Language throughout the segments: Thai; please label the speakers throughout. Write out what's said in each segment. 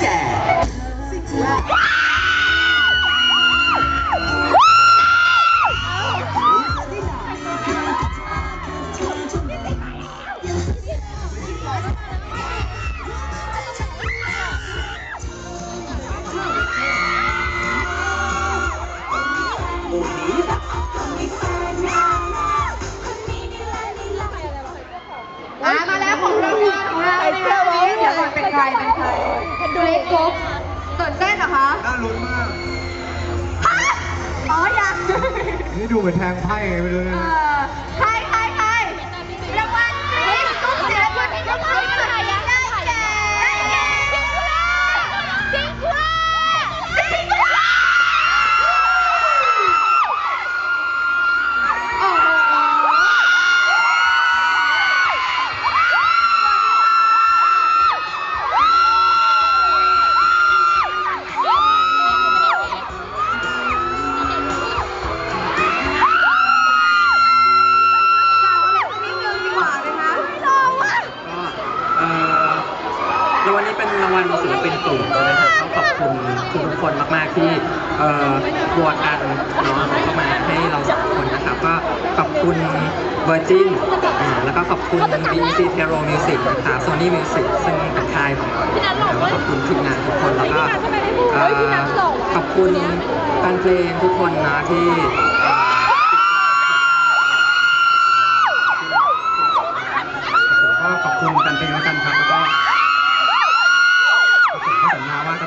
Speaker 1: แก่ซิกุระโอ้นี้นะ
Speaker 2: อ่ามาแล้วของรางวัลของเราในวันนี้เดี๋ยวก่อนเป็นใครเป็น กกรุ๊ปตื่นเต้นเหรอคะ
Speaker 3: น่าลุ้นมาก
Speaker 2: อ๋อยัง
Speaker 3: นี่ดูเหมือนแทงไพ่ไงไม่รู้
Speaker 2: เอ
Speaker 3: นะ
Speaker 2: อใค รางวัลนี้
Speaker 1: เป็นรางวัลศิลปินกลุ่มนะครับต้องขอบคุณทุกคนมากๆที่เอ่อโหวตกันเนาะเข้ามาให้เราสองคนนะครับ ก็ขอบคุณ Virgin อ่าแล้วก็ขอบคุณ BEC Tero Music นะครับ Sony Music ซึ่งเป็นค่ายของเราแล้วก็ขอบคุณทีมงานทุกคนแล้วก็เอ่อขอบคุณแฟนเพลงทุกคนนะที่เอ่อติดตามผลงานของเรา
Speaker 3: ผมก็ขอบคุณแฟนเพลงแล้วกันครับ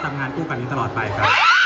Speaker 3: ทำงานคู่กันนี้ตลอดไปครับ